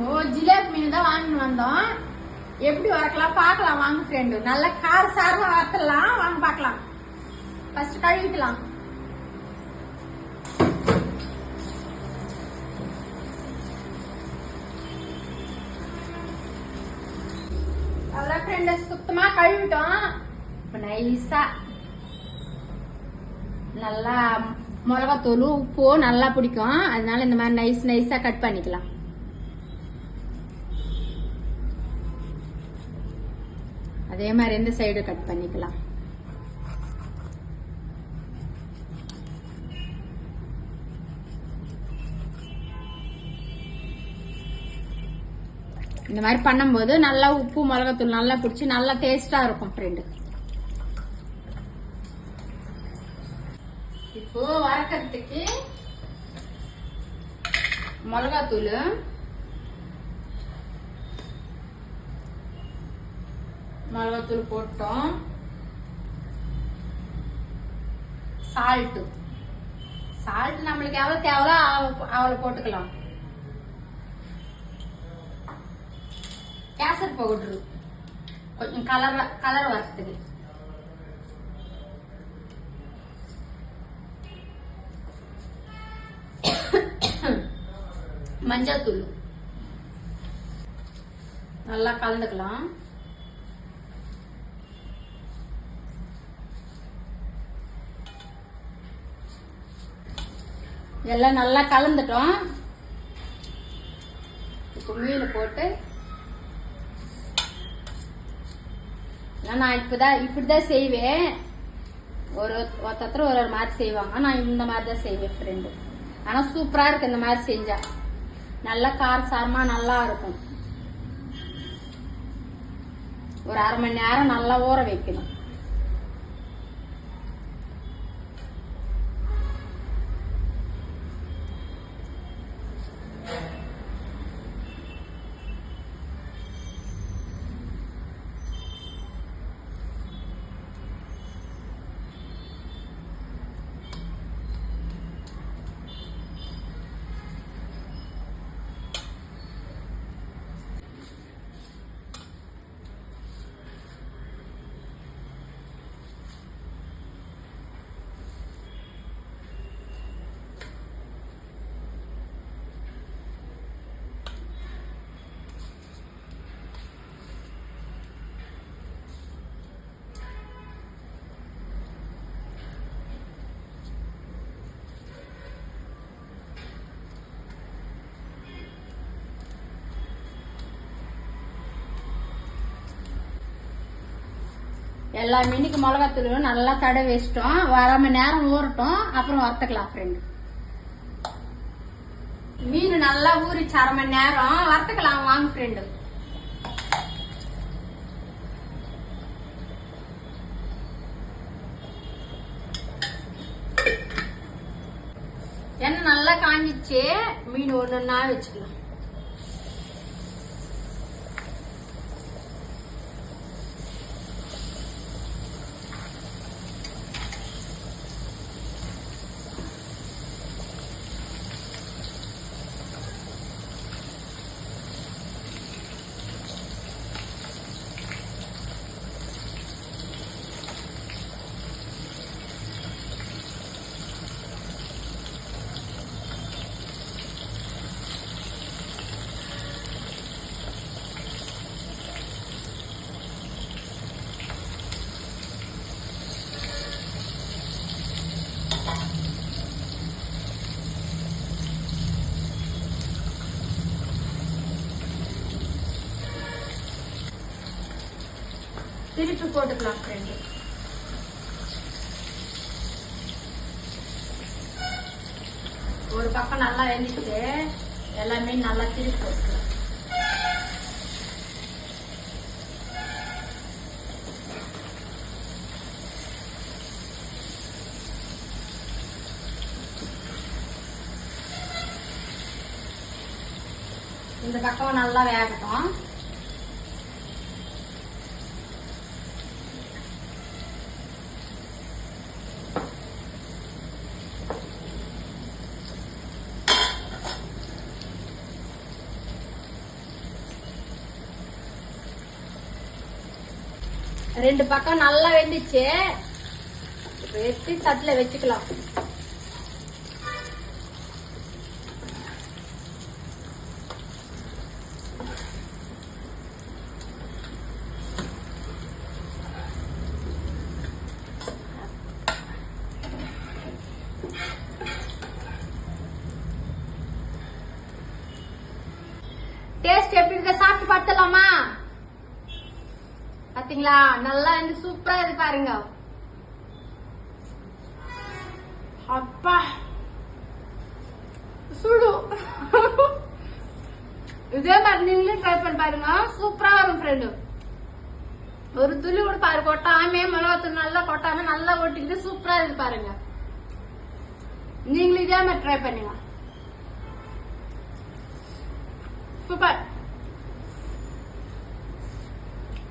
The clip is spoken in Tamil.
ஓ ஜிலேபி மீன் தான் வாங்கிட்டு வந்தோம். எப்படி வரக்கலாம் பார்க்கலாம். வாங்க ஃப்ரெண்டு நல்லா கார சாரமா வறுத்துடலாம். வாங்க பார்க்கலாம். ஃபர்ஸ்ட் கழுவிக்கலாம். அவ்வளோ ஃப்ரெண்டு சுத்தமா கழுவிட்டோம். இப்போ நைஸா நல்லா மிளகாத்தூள் உப்பு நல்லா பிடிக்கும். அதனால இந்த மாதிரி நைஸ் நைஸா கட் பண்ணிக்கலாம். அதே மாதிரி இந்த சைடு கட் பண்ணிக்கலாம். இந்த மாதிரி பண்ணும்போது நல்லா உப்பு மிளகாத்தூள் நல்லா பிடிச்சி நல்லா டேஸ்டா இருக்கும் ஃப்ரெண்டு இப்போ வறுக்கிறதுக்கு மிளகாத்தூள் மிளகாத்தூள் போட்டோம் சால்ட்டு சால்ட் நம்மளுக்கு எவ்வளவு தேவையோ அவ- அவ்வளவு போட்டுக்கலாம் கேசர் பவுடரு கொஞ்சம் கலர் கலர் வரத்துக்கு மஞ்சத்தூள் நல்லா கலந்துக்கலாம் எல்லாம் நல்லா கலந்துட்டோம். இப்போ மீன் போட்டு நான் இப்பதான் இப்படிதான் செய்வேன். ஒரு ஒருத்தர் ஒரு ஒரு மாதிரி செய்வாங்க. நான் இந்த மாதிரி தான் செய்வேன் ஃப்ரெண்டு ஆனா சூப்பரா இருக்கு இந்த மாதிரி செஞ்சா. நல்லா காரசாரமா நல்லா இருக்கும். ஒரு அரை மணி நேரம் நல்லா ஊற வைக்கணும். எல்லா மீனுக்கு மிளகாத்தூளும் நல்லா தடை வச்சிட்டோம். வர மணி நேரம் ஊறட்டும். அப்புறம் வறுத்துக்கலாம் ஃப்ரெண்டு மீன் நல்லா ஊறிச்சு அரை மணி நேரம். வறுத்துக்கலாம் வாங்க ஃப்ரெண்டு எண்ணெய் நல்லா காஞ்சிச்சு. மீன் ஒன்று ஒன்றா வச்சுக்கலாம். திருப்பி போட்டுக்கலாம் ஃப்ரெண்டு ஒரு பக்கம் நல்லா வெந்துட்டு எல்லாமே நல்லா திருப்பி போட்டுக்கலாம். இந்த பக்கம் நல்லா வேகட்டும். ரெண்டு பக்கம் நல்லா வெந்துச்சு. வெட்டி எடுத்து தட்டுல வச்சுக்கலாம். டேஸ்ட் எப்படி இருக்க? சாப்பிட்டு பார்த்துலாமா பாத்தீங்களா? நல்லா வந்து சூப்பரா இருக்கு பாருங்க. அப்பா. சுடு. இதே மாதிரி நீங்களும் ட்ரை பண்ணி பாருங்க. சூப்பரா வரும் ஃப்ரெண்டு ஒரு துளி கூட பாரு கொட்டாம மிளகாத்தூள் நல்லா கொட்டாம நல்லா ஒட்டிக்கிட்டு சூப்பரா இருக்கு பாருங்க. நீங்களும் இதே மாதிரி ட்ரை பண்ணுங்க. சூப்பர்